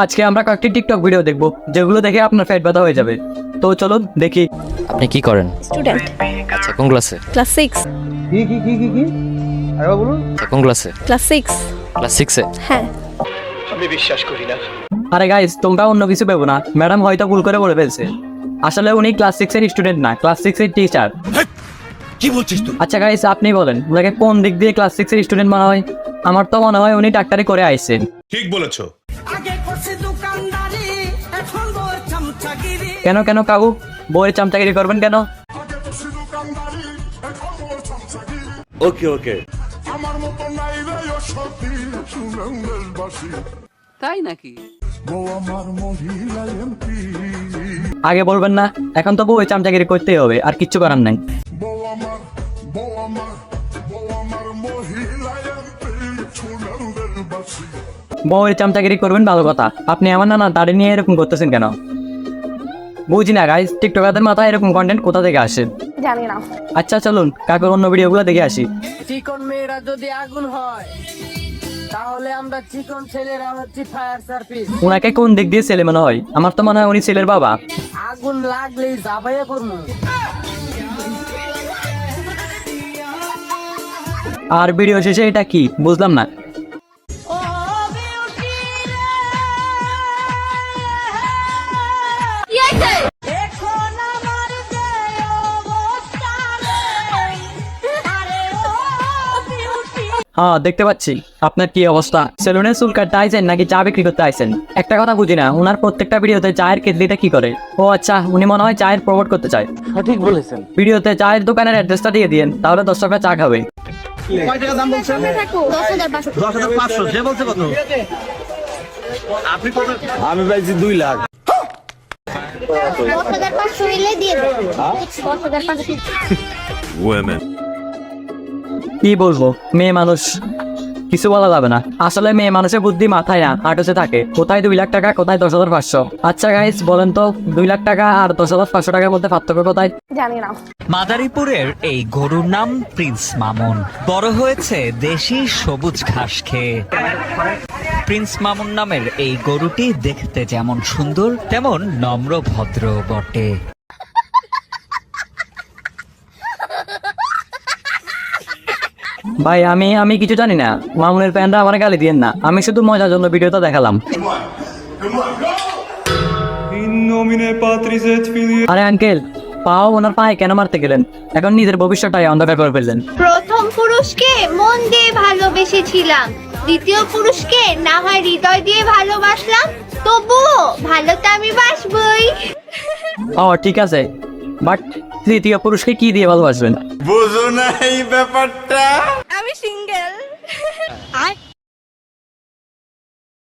আজকে আমরা কয়েকটি টিকটক ভিডিও দেখব যেগুলো দেখে আপনার পেট ব্যথা হয়ে যাবে। তো চলুন দেখি। আপনি কি করেন? স্টুডেন্ট আচ্ছা কোন ক্লাসে ক্লাস সিক্স আচ্ছা কোন ক্লাসে ক্লাস সিক্স ক্লাস সিক্সে হ্যাঁ। আমি বিশ্বাস করি না। আরে গাইস তোমরা অন্য কিছু ভেবো না। ম্যাডাম হয়তো ভুল করে বলে ফেলছে। আসলে উনি ক্লাস সিক্স এর স্টুডেন্ট না ক্লাস সিক্স এর টিচার কি বলছিস তুই? আচ্ছা গাইস আপনি বলেন ওনাকে কোন দিক দিয়ে ক্লাস সিক্স এর স্টুডেন্ট মনে হয়? আমার তো মনে হয় উনি ডাক্তারি করে আইছেন। ঠিক বলেছ। কেন কেন কাকু? বইয়ের চামচাগিরি করবেন কেন? ওকে ওকে আমার মতো নাই রে সতী তাই নাকি? বউ আমার মহিলা এমপি। আগে বলবেন না এখন তো বউয়ের চামচাগিরি করতেই হবে আর কিচ্ছু করার নাই। বউ আমার বউ আমার বউ আমার মহিলা এমপি বউয়ের চামচাগিরি করবেন ভালো কথা। আপনি আমার না না দাড়ি নিয়ে এরকম করতেছেন কেন? বুঝি না গাইস টিকটকারদের মাথায় এরকম কন্টেন্ট কোথা থেকে আসে? জানি না। আচ্ছা চলুন কাকুর অন্য ভিডিওগুলো দেখে আসি। চিকন মেয়েরা যদি আগুন হয় তাহলে আমরা চিকন ছেলেরা হচ্ছি ফায়ার সার্ভিস ওনাকে কোন দিক দিয়ে ছেলে মনে হয়? আমার তো মনে হয় উনি ছেলের বাবা। আগুন লাগলেই জাবাইয়া করব আর ভিডিও শেষে এটা কি? বুঝলাম না। হ্যাঁ দেখতে পাচ্ছি। আপনার কি অবস্থা? সেলুনে চুল কাটতে আইছেন নাকি চা বিক্রি করতে আইছেন? একটা কথা বুঝি না ওনার প্রত্যেকটা ভিডিওতে চায়ের কেটলিটা কি করে? ও আচ্ছা উনি মনে হয় চায়ের প্রমোট করতে চায়। সঠিক বলেছেন। ভিডিওতে চায়ের দোকানের অ্যাড্রেসটা দিয়ে দিয়েন তাহলে দর্শকরা চা খাবে। আমি পাইছি দুই লাখ। দশ হাজার পাঁচশো দেবো দশ হাজার পাঁচশো। কি বলব মেয়ে মানুষ কিছু বলা যাবে না। আসলে মেয়ে মানুষের বুদ্ধি মাথায় না হাঁটুতে থাকে। কোথায় দুই লাখ টাকা কোথায় দশ হাজার পাঁচশো? আচ্ছা গাইস বলেন তো দুই লাখ টাকা আর দশ হাজার পাঁচশো টাকার মধ্যে পার্থক্য কোথায়? জানি না। মাদারীপুরের এই গরুর নাম প্রিন্স মামুন। বড় হয়েছে দেশি সবুজ ঘাস খেয়ে। প্রিন্স মামুন নামের এই গরুটি দেখতে যেমন সুন্দর তেমন নম্র ভদ্র বটে। ভাই আমি আমি কিছু জানি না। মামুনের প্যান্টরা আমার গালি দিয়েন না। আমি শুধু মজার জন্য ভিডিওটা দেখালাম। আরে আঙ্কেল পাও ওনার পায়ে কেন মারতে গেলেন? এখন নিজের ভবিষ্যৎটাই অন্ধকার করে ফেললেন। প্রথম পুরুষকে মন দিয়ে ভালোবেসেছিলাম। দ্বিতীয় পুরুষকে না হয় হৃদয় দিয়ে ভালোবাসলাম তবুও ভালো তো আমি বাসবই। ও ঠিক আছে। বাট তৃতীয় পুরুষকে কি দিয়ে ভালোবাসবেন? বুঝো না এই ব্যাপারটা। I